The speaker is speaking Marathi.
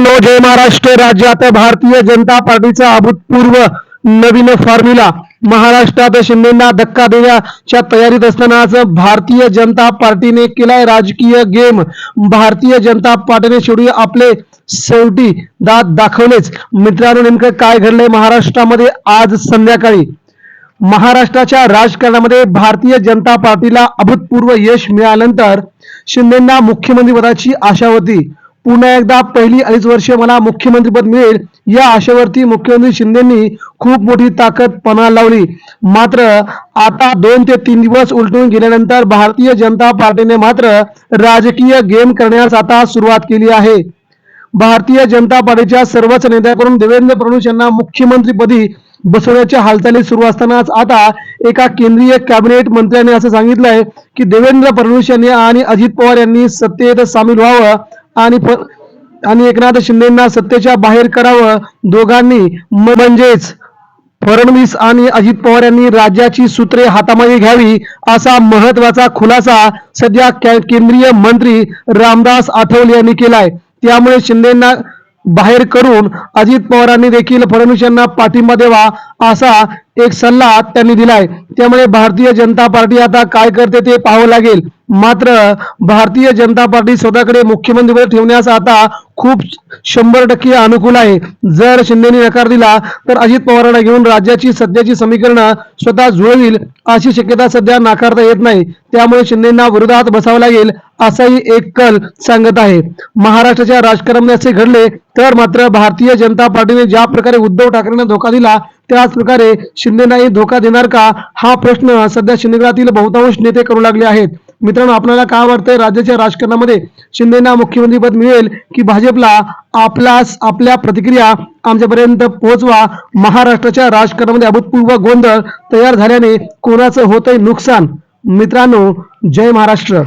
मित्रांनो जय महाराष्ट्र राज्यात भारतीय जनता पार्टीचा अभूतपूर्व नवीन फॉर्म्युला महाराष्ट्रात शिंदेना धक्का देण्याच्या तयारीत असताना आज भारतीय जनता पार्टीने केलाय राजकीय गेम भारतीय जनता पार्टीने शेवटी आपले शेवटी दात दाखवलेच. मित्रांनो नेमकं काय घडलंय महाराष्ट्रामध्ये आज संध्याकाळी? महाराष्ट्राच्या राजकारणामध्ये भारतीय जनता पार्टीला अभूतपूर्व यश मिळाल्यानंतर शिंदेना मुख्यमंत्री पदाची आशा होती. पुन्हा एकदा पहिली अडीच वर्षे मला मुख्यमंत्रीपद मिळेल या आशेवरती मुख्यमंत्री शिंदेनी खूप मोठी ताकद पणा लावली. मात्र आता दोन ते तीन दिवस उलटून गेल्यानंतर भारतीय जनता पार्टीने मात्र राजकीय गेम करण्यास आता सुरुवात केली आहे. भारतीय जनता पार्टीच्या सर्वच नेत्याकडून देवेंद्र फडणवीस यांना मुख्यमंत्रीपदी बसवण्याच्या हालचाली सुरू असतानाच आता एका केंद्रीय कॅबिनेट मंत्र्याने असं सांगितलंय की देवेंद्र फडणवीस यांनी आणि अजित पवार यांनी सत्तेत सामील व्हावं आणि आणि एकनाथ शिंदेना सत्तेच्या बाहेर करावं दोघांनी. म्हणजेच फडणवीस आणि अजित पवार यांनी राज्याची सूत्रे हातामध्ये घ्यावी असा महत्त्वाचा खुलासा सध्या केंद्रीय मंत्री रामदास आठवले यांनी केलाय. त्यामुळे शिंदेना बाहेर करून अजित पवारांनी देखील फडणवीस यांना पाठिंबा द्यावा असा एक सल्ला त्यांनी दिलाय. त्यामुळे भारतीय जनता पार्टी आता काय करते ते पाहावं लागेल. मात्र भारतीय जनता पार्टी स्वतःकडे मुख्यमंत्रीपद ठेवण्यास आता खूप शंभर टक्के अनुकूल आहे. जर शिंदेने नकार दिला तर अजित पवारांना घेऊन राज्याची सध्याची समीकरणं स्वतः जुळवील अशी शक्यता सध्या नाकारता येत नाही. त्यामुळे शिंदेना विरोधात बसावं लागेल असाही एक कल सांगत आहे. महाराष्ट्राच्या राजकारणात असे घडले तर मात्र भारतीय जनता पार्टीने ज्या प्रकारे उद्धव ठाकरेंना धोका दिला त्याच प्रकारे शिंदेनाही धोका देणार का? हा प्रश्न सध्या शिंदेगडातील बहुतांश नेते करू लागले आहेत. मित्रांनो आपल्याला काय वाटतंय? राज्याच्या राजकारणामध्ये शिंदेना मुख्यमंत्रीपद मिळेल की भाजपला आपला आपल्या प्रतिक्रिया आमच्यापर्यंत पोहोचवा? महाराष्ट्राच्या राजकारणामध्ये अभूतपूर्व गोंधळ तयार झाल्याने कोणाचं होतंय नुकसान? मित्रांनो जय महाराष्ट्र.